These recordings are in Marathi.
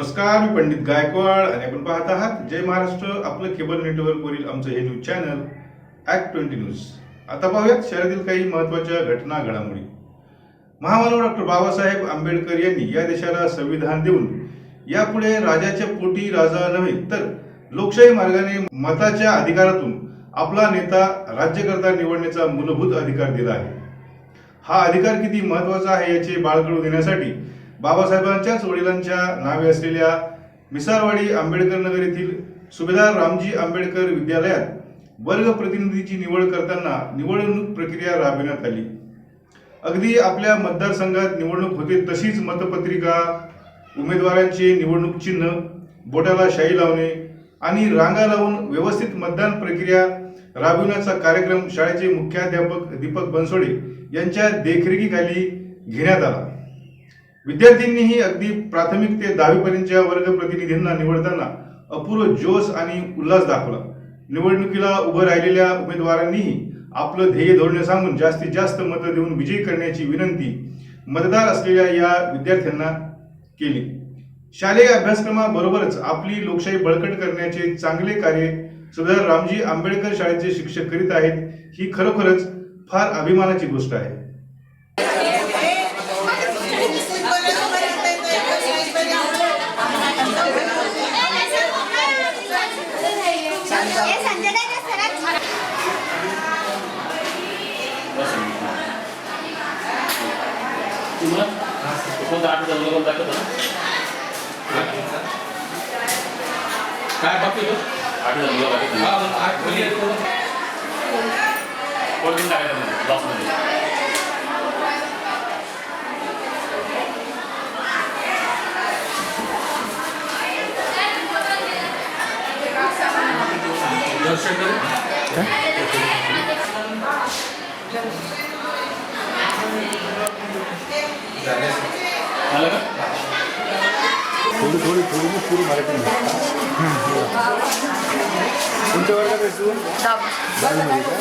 नमस्कार मी पंडित गायकवाड आणि आपण पाहत आहात जय महाराष्ट्र आपलं केबल नेटवर्कवरील आमचं हे news channel act twenty news आता पाहूयात शहरातील काही महत्त्वाच्या घटना घडामोडी. महामानव डॉक्टर बाबासाहेब आंबेडकर यांनी या देशाला संविधान देऊन यापुढे राजाच्या पोटी राजा नव्हे तर लोकशाही मार्गाने मताच्या अधिकारातून आपला नेता राज्यकर्ता निवडण्याचा मूलभूत अधिकार दिला आहे. हा अधिकार किती महत्त्वाचा आहे याचे बाळकडू देण्यासाठी बाबासाहेबांच्याच वडिलांच्या नावे असलेल्या मिसारवाडी आंबेडकर नगर येथील सुभेदार रामजी आंबेडकर विद्यालयात वर्ग प्रतिनिधीची निवड करताना निवडणूक प्रक्रिया राबविण्यात आली. अगदी आपल्या मतदारसंघात निवडणूक होते तशीच मतपत्रिका उमेदवारांचे निवडणूक चिन्ह बोटाला शाई लावणे आणि रांगा लावून व्यवस्थित मतदान प्रक्रिया राबविण्याचा कार्यक्रम शाळेचे मुख्याध्यापक दीपक बनसोडे यांच्या देखरेखीखाली घेण्यात आला. विद्यार्थ्यांनीही अगदी प्राथमिक ते दहावीपर्यंतच्या वर्ग प्रतिनिधींना निवडताना अपूर्व जोश आणि उल्हास दाखवला. निवडणुकीला उभं राहिलेल्या उमेदवारांनीही आपलं ध्येय धोरणे सांगून जास्तीत जास्त मतं देऊन विजयी करण्याची विनंती मतदार असलेल्या या विद्यार्थ्यांना केली. शालेय अभ्यासक्रमाबरोबरच आपली लोकशाही बळकट करण्याचे चांगले कार्य सुधार रामजी आंबेडकर शाळेचे शिक्षक करीत आहेत ही खरोखरच फार अभिमानाची गोष्ट आहे. तुम्हाला कोणतं आठ हजार लोक दाखवतो काय बाकी तो? आठ हजार लोक दाखवतो हा, मग आठ म्हणजे तो- कोणती टाकायचं क्लासमध्ये दर्शन करू. झालं का थोडी थोडी थोडी मी पुरी मराठी कोणत्या वर्गात आहे तू दहावीमध्ये का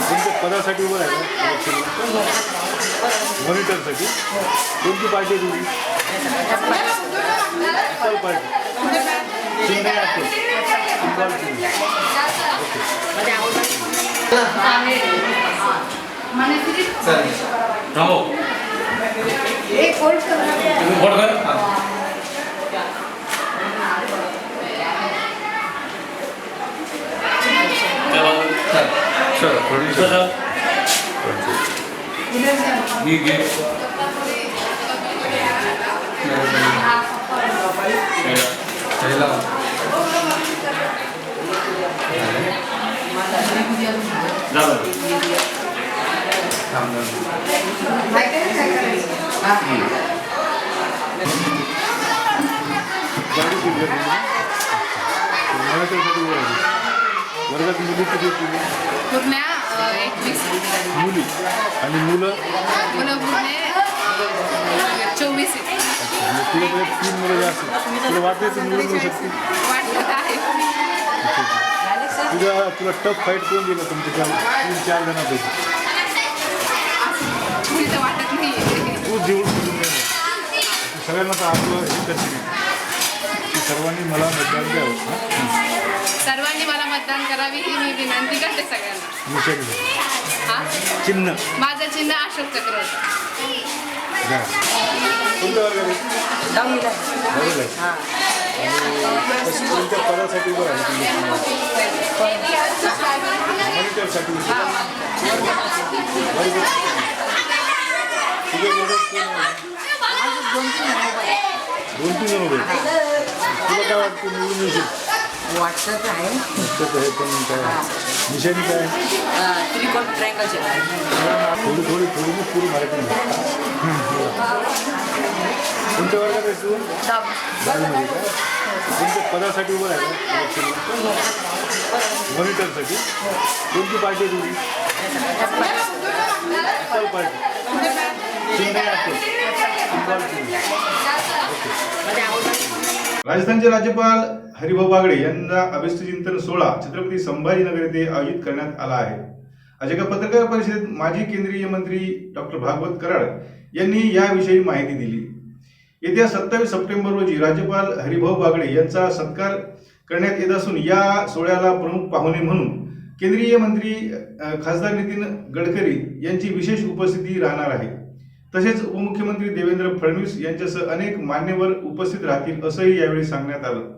कोणत्या पदासाठी उभं आहे का मॉनिटरसाठी कोणती पार्टी तुझी अप्पल पार्टी अप्पल सिंबॉल चिन्ह थांबव तुम्ही बोट कर त्या बाजूला. चल, थोडी इथं जा. घे, घे. हे लाव. जा बरं. थांब ना. गाडी कुठल्या तुम्ही मॉनिटरसाठी उभं आहे वर्गात मुली किती पूर्ण एकवीस मुली आणि मुलं? मुलं पूर्ण चोवीस तुझ्याकडे तीन मुलं जास्त. तुला वाटते तू येऊ शकते तुझ्या तुला टफ फाईट कोण दिलं तुमच्या चार तीन चार जणांपैकी वाटत नाही तू निवडून येऊन नाही. तू सगळ्यांना तर आपलं हे करते. सर्वांनी मला मतदान द्यावं. हं? सर्वांनी मला मतदान करावी ही मी विनंती करते सगळ्यांना. हा? चिन्ह. माझं चिन्ह अशोक चक्र होतं. आहे आहे. तुझ्या वर्गात कोण आहे? दोन तीन जण उभे आहेत. तुला काय वाटतं निवडून येशील? वाटत आहे. वाटतं हे पण काय? निशाणी काय? त्रिकोण ट्रँगलचे थोडी थोडी थोडी पुरी मराठी कोणत्या वर्गात आहे तू? दहावीमध्ये का कोणत्या पदासाठी उभं आहे मॉनिटरसाठी. कोणती पार्टी आहे तुझी? पार्टी. राजस्थानचे राज्यपाल हरिभाऊ बागडे यांना अभिष्ट चिंतन सोहळा छत्रपती संभाजीनगर येथे आयोजित करण्यात आला आहे. आज एका पत्रकार परिषदेत माजी केंद्रीय मंत्री डॉक्टर भागवत कराड यांनी याविषयी माहिती दिली. येत्या सत्तावीस सप्टेंबर रोजी राज्यपाल हरिभाऊ बागडे यांचा सत्कार करण्यात येत असून या सोहळ्याला प्रमुख पाहुणे म्हणून केंद्रीय मंत्री खासदार नितीन गडकरी यांची विशेष उपस्थिती राहणार आहे. तसेच उपमुख्यमंत्री देवेंद्र फडणवीस यांच्यासह अनेक मान्यवर उपस्थित राहतील असंही यावेळी सांगण्यात आलं.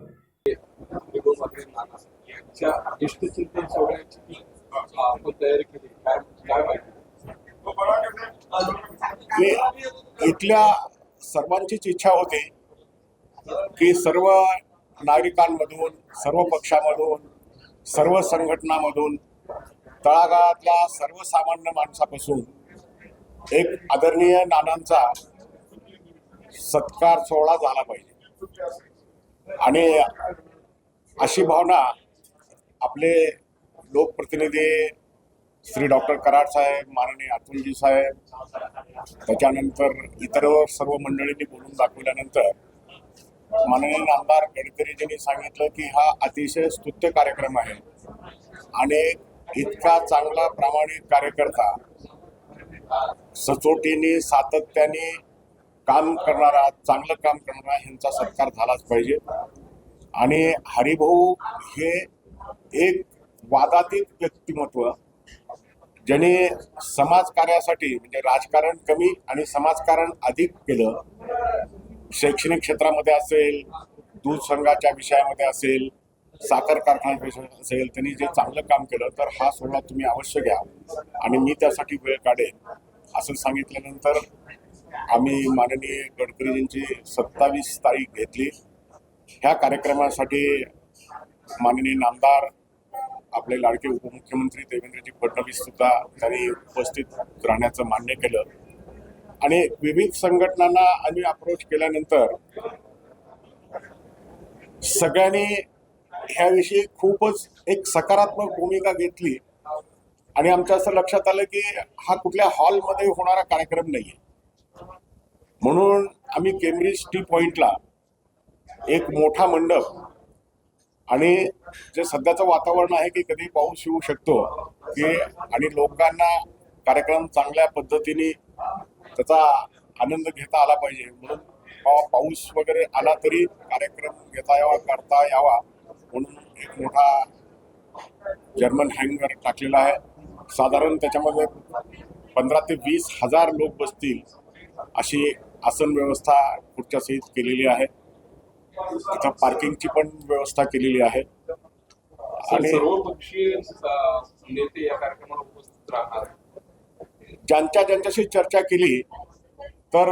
इथल्या सर्वांचीच इच्छा होती की सर्व नागरिकांमधून सर्व पक्षामधून सर्व संघटनामधून तळागाळातल्या सर्वसामान्य माणसापासून एक आदरणीय नानांचा सत्कार सोहळा झाला पाहिजे. आणि अशी भावना आपले लोकप्रतिनिधी श्री डॉक्टर कराड साहेब माननीय अतुलजी साहेब त्याच्यानंतर इतर सर्व मंडळींनी बोलून दाखवल्यानंतर माननीय आमदार गडकरीजींनी सांगितलं की हा अतिशय स्तुत्य कार्यक्रम आहे. आणि इतका चांगला प्रामाणिक कार्यकर्ता सचोटीने सातत्याने काम करणारा चांगलं काम करणारा ह्यांचा सत्कार झालाच पाहिजे. आणि हरिभाऊ हे एक वादातीत व्यक्तिमत्व ज्याने समाजकार्यासाठी म्हणजे राजकारण कमी आणि समाजकारण अधिक केलं. शैक्षणिक क्षेत्रामध्ये असेल दूध संघाच्या विषयामध्ये असेल साखर कारखान्याच्या विषयात असेल त्यांनी जे चांगलं काम केलं तर हा सोहळा तुम्ही अवश्य घ्या. आणि मी त्यासाठी वेळ काढेन. असं सांगितल्यानंतर आम्ही माननीय गडकरीजींची सत्तावीस तारीख घेतली. ह्या कार्यक्रमासाठी माननीय नामदार आपले लाडके उपमुख्यमंत्री देवेंद्रजी फडणवीस सुद्धा त्यांनी उपस्थित राहण्याचं मान्य केलं. आणि विविध संघटनांना आम्ही अप्रोच केल्यानंतर सगळ्यांनी ह्याविषयी खूपच एक सकारात्मक भूमिका घेतली. आणि आमच्या असं लक्षात आलं की हा कुठल्या हॉलमध्ये होणारा कार्यक्रम नाहीये. म्हणून आम्ही केम्ब्रिज टी पॉइंटला एक मोठा मंडप आणि जे सध्याचं वातावरण आहे की कधी पाऊस येऊ शकतो की आणि लोकांना कार्यक्रम चांगल्या पद्धतीने त्याचा आनंद घेता आला पाहिजे. म्हणून पाऊस वगैरे आला तरी कार्यक्रम घेता यावा करता यावा म्हणून एक मोठा जर्मन हँगर टाकलेला आहे. साधारण त्याच्यामध्ये पंधरा ते वीस हजार लोक बसतील अशी आसन व्यवस्था खुर्च्या सहित केलेली आहे. तिथं पार्किंगची पण व्यवस्था केलेली आहे. आणि सर्व पक्षीय अ, नेते या कार्यक्रमाला उपस्थित राहणार ज्यांच्या ज्यांच्याशी चर्चा केली तर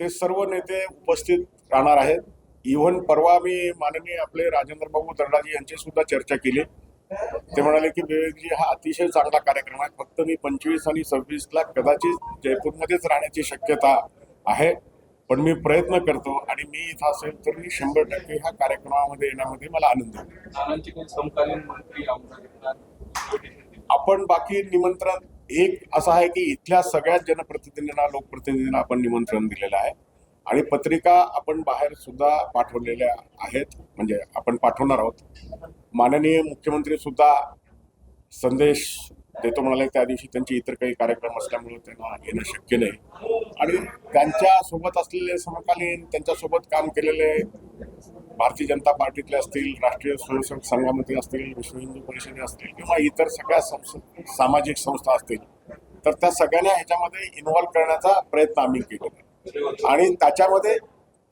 ते सर्व नेते उपस्थित राहणार आहेत. इव्हन परवा मी माननीय आपले राजेंद्र बाबू दर्डाजी यांची सुद्धा चर्चा केली. ते म्हणाले की विवेकजी हा अतिशय चांगला कार्यक्रम आहे. फक्त मी पंचवीस आणि सव्वीसला कदाचित जयपूरमध्येच राहण्याची शक्यता आहे. पण मी प्रयत्न करतो आणि मी इथं असेल तर मी शंभर टक्के ह्या कार्यक्रमामध्ये येण्यामध्ये मला आनंद येणार आपण बाकी निमंत्रण एक असं आहे की इथल्या सगळ्याच जनप्रतिनिधींना लोकप्रतिनिधींना आपण निमंत्रण दिलेलं आहे. आणि पत्रिका आपण बाहेर सुद्धा पाठवलेल्या आहेत. म्हणजे आपण पाठवणार आहोत. माननीय मुख्यमंत्री सुद्धा संदेश देतो म्हणाले त्या दिवशी त्यांचे इतर काही कार्यक्रम असल्यामुळे त्यांना येणं शक्य नाही. आणि त्यांच्यासोबत असलेले समकालीन त्यांच्यासोबत काम केलेले भारतीय जनता पार्टीतले असतील राष्ट्रीय स्वयंसेवक संघामध्ये असतील विश्व हिंदू परिषदे असतील किंवा इतर सगळ्या सामाजिक संस्था असतील तर त्या सगळ्यांना ह्याच्यामध्ये इन्व्हॉल्व्ह करण्याचा प्रयत्न आम्ही केलेला आणि त्याच्यामध्ये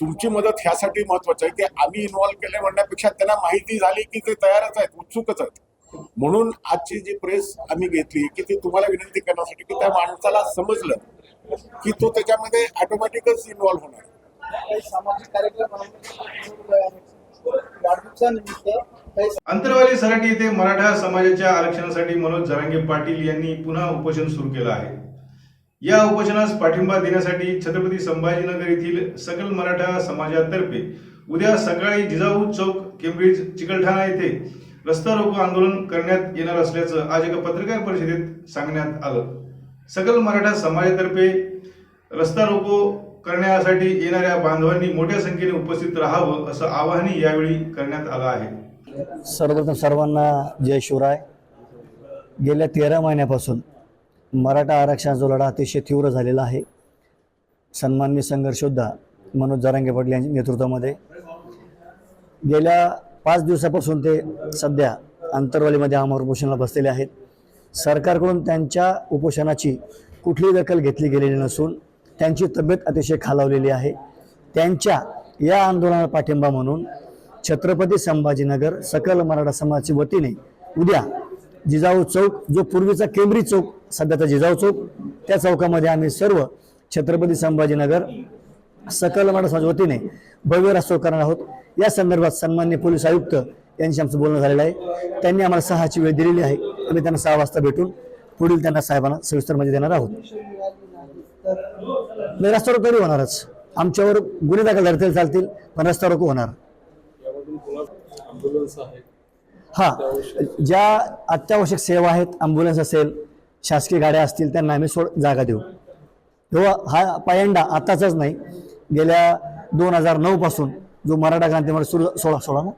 तुमची मदत ह्यासाठी महत्वाची आहे की आम्ही इन्व्हॉल्व्ह केले म्हणण्यापेक्षा त्यांना माहिती झाली की ते तयारच आहेत उत्सुकच आहेत. म्हणून आजची जी प्रेस आम्ही घेतली की ती तुम्हाला विनंती करण्यासाठी की त्या माणसाला समजलं की तो त्याच्यामध्ये ऑटोमॅटिकच इन्व्हॉल्व्ह होणार काही सामाजिक कार्यक्रम वाढदिवसानिमित्त काही अंतरवाली सराटी येथे मराठा समाजाच्या आरक्षणासाठी मनोज जरांगे पाटील यांनी पुन्हा उपोषण सुरू केलं आहे. या उपोषणास पाठिंबा देण्यासाठी छत्रपती संभाजीनगर येथील सकल मराठा समाजातर्फे उद्या सकाळी जिजाऊ चौक केम्ब्रिज चिकलठाणा येथे रस्ता रोको आंदोलन करण्यात येणार असल्याचं आज एका पत्रकार परिषदेत सांगण्यात आलं. सकल मराठा समाजातर्फे रस्ता रोको करण्यासाठी येणाऱ्या बांधवांनी मोठ्या संख्येने उपस्थित राहावं असं आवाहनही यावेळी करण्यात आलं आहे. सर्वप्रथम सर्वांना जय शिवराय. गेल्या तेरा महिन्यापासून मराठा आरक्षणाचा लढा अतिशय तीव्र झालेला आहे. सन्मान्य संघर्षोद्धा मनोज जरांगे पाटील यांच्या नेतृत्वामध्ये. गेल्या पाच दिवसापासून ते सध्या आंतरवालीमध्ये आमर उपोषणाला बसलेले आहेत. सरकारकडून त्यांच्या उपोषणाची कुठलीही दखल घेतली गेलेली नसून त्यांची तब्येत अतिशय खालावलेली आहे. त्यांच्या या आंदोलनाला पाठिंबा म्हणून छत्रपती संभाजीनगर सकल मराठा समाजाच्या वतीने उद्या जिजाऊ चौक जो पूर्वीचा केंब्रिज चौक सध्याचा जिजाऊ चौक त्या चौकामध्ये आम्ही सर्व छत्रपती संभाजीनगर सकल मराठा वतीने भव्य रस्ता करणार आहोत. या संदर्भात सन्मान्य पोलीस आयुक्त यांशी आमचं बोलणं झालेलं आहे. त्यांनी आम्हाला सहाची वेळ दिलेली आहे. आम्ही त्यांना सहा वाजता भेटून पुढील त्यांना साहेबांना सविस्तर माहिती देणार आहोत. नाही रस्ता रोको तरी होणारच? आमच्यावर गुन्हे दाखल धरतील चालतील पण रस्ता रोको होणार यामधून पुन्हा अँब्युलन्स आहे हा. ज्या अत्यावश्यक सेवा आहेत ॲम्ब्युलन्स असेल शासकीय गाड्या असतील त्यांना आम्ही सोड जागा देऊ. तेव्हा हा पायंडा आताचाच नाही. गेल्या दोन हजार नऊ पासून जो मराठा क्रांतीमध्ये सुरू सोळा सोळा ना?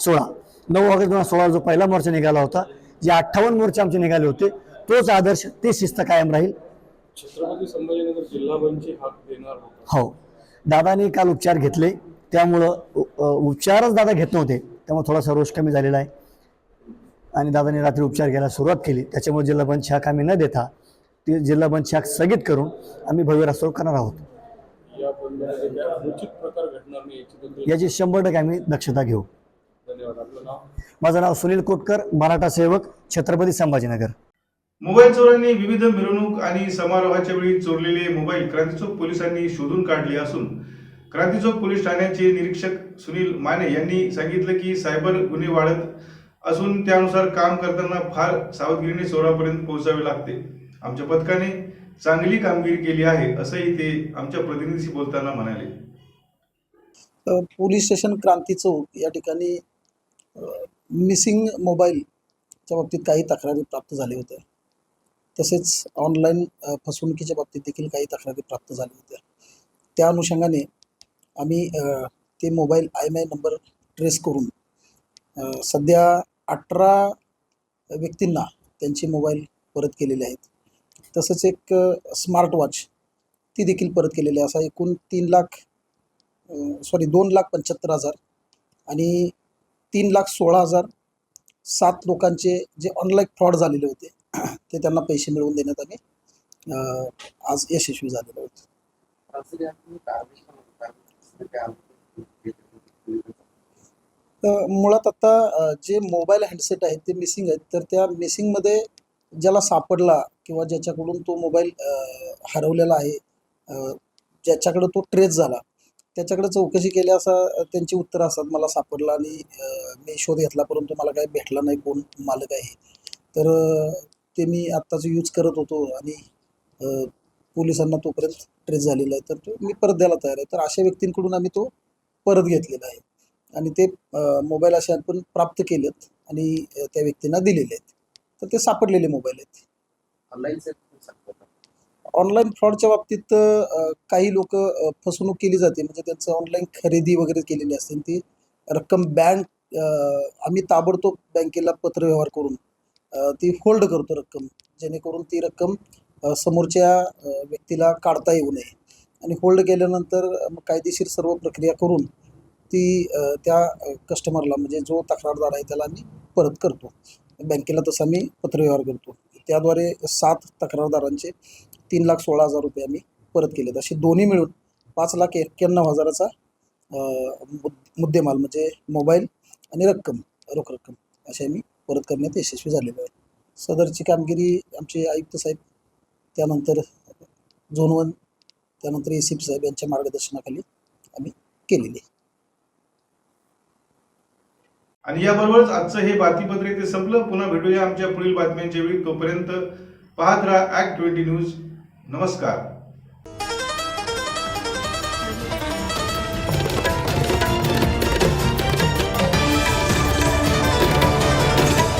सोळा. नऊ ऑगस्ट दोन हजार सोळा जो पहिला मोर्चा निघाला होता जे अठ्ठावन्न मोर्चे आमचे निघाले होते तोच आदर्श ते शिस्त कायम राहील. छत्रपती संभाजीनगर जिल्हा बंदची हाक देणार होता. हो. दादाने काल उपचार घेतले. त्यामुळं उपचारच दादा घेत नव्हते. त्यामुळे थोडासा रोष कमी झालेला आहे. आणि दादाने रात्री उपचार घ्यायला सुरुवात केली. त्याच्यामुळे जिल्हा बंद शाख आम्ही न देता ती जिल्हा बंद शाख स्थगित करून आम्ही भव्य रस्ता करणार आहोत. याची शंभर टक्के आम्ही दक्षता घेऊ. माझं नाव सुनील कोटकर मराठा सेवक छत्रपती संभाजीनगर. मोबाईल चोरांनी विविध मिरवणूक आणि समारोहाच्या वेळी चोरलेले मोबाईल क्रांतीचौक पोलिसांनी शोधून काढले असून क्रांतीचौक पोलीस ठाण्याचे निरीक्षक सुनील माने यांनी सांगितलं की सायबर गुन्हे वाढत असून त्यानुसार काम करताना फार सावधगिरीने चोरापर्यंत पोहोचावे लागते. आमच्या पथकाने चांगली कामगिरी केली आहे असंही ते आमच्या प्रतिनिधीशी बोलताना म्हणाले. पोलीस स्टेशन क्रांती चौक या ठिकाणी मिसिंग मोबाईलच्या बाबतीत काही तक्रारी प्राप्त झाल्या होत्या. तसेच ऑनलाईन फसवणुकीच्या बाबतीत देखील काही तक्रारी प्राप्त झाल्या होत्या. त्या अनुषंगाने आम्ही ते mobile I M I number trace करून सध्या अठरा व्यक्तींना त्यांचे मोबाईल परत केलेले आहेत. तसंच एक स्मार्ट वॉच ती देखील परत केलेली आहे. असा एकूण तीन लाख सॉरी दोन लाख पंच्याहत्तर हजार आणि तीन लाख सोळा हजार सात लोकांचे जे ऑनलाईन फ्रॉड झालेले होते ते त्यांना पैसे मिळवून देण्यात आम्ही आज यशस्वी झालेलो होतं. तर मुळात आता जे मोबाईल हँडसेट आहेत ते मिसिंग आहेत. तर त्या मिसिंगमध्ये ज्याला सापडला किंवा ज्याच्याकडून तो मोबाईल हरवलेला आहे ज्याच्याकडं ज्याच्याकडे तो ट्रेस झाला त्याच्याकडे चौकशी केली असा त्यांची उत्तरं असतात. मला सापडला आणि मी शोध घेतला परंतु मला काही भेटला नाही कोण मालक आहे तर ते मी आत्ताच यूज करत होतो आणि पोलिसांना तोपर्यंत ट्रेस झालेला आहे. तर तो मी परत द्यायला तयार आहे. तर अशा व्यक्तींकडून आम्ही तो परत घेतलेला आहे. आणि ते मोबाईल असे आपण प्राप्त केलेत आणि त्या व्यक्तींना दिलेले आहेत. तर ते सापडलेले मोबाईल आहेत. ऑनलाईन फ्रॉडच्या बाबतीत काही लोक फसवणूक केली जाते. म्हणजे त्यांचं ऑनलाईन खरेदी वगैरे केलेली असते. आणि ती रक्कम बँक आम्ही ताबडतोब बँकेला पत्रव्यवहार करून अ, ती होल्ड करतो रक्कम. जेणेकरून ती रक्कम समोरच्या व्यक्तीला काढता येऊ नये. आणि होल्ड केल्यानंतर मग कायदेशीर सर्व प्रक्रिया करून ती त्या कस्टमरला म्हणजे जो तक्रारदार आहे त्याला आम्ही परत करतो. बँकेला तसं आम्ही पत्रव्यवहार करतो. त्याद्वारे सात तक्रारदारांचे तीन लाख सोळा हजार रुपये आम्ही परत केलेत. असे दोन्ही मिळून पाच लाख एक्क्याण्णव हजाराचा मुद्देमाल म्हणजे मोबाईल आणि रक्कम रोख रक्कम असे आम्ही परत करण्यात यशस्वी झालेलो आहे. सदरची कामगिरी आमचे आयुक्त साहेब त्यानंतर झोन वन त्यानंतर ए सी पी साहेब यांच्या मार्गदर्शनाखाली आम्ही केलेली आहे. आणि याबरोबरच आजचं हे बातमीपत्र इथे संपलं. पुन्हा भेटूया आमच्या पुढील बातम्यांच्या वेळी. तोपर्यंत पाहत राहा ऍक्ट ट्वेंटी न्यूज नमस्कार.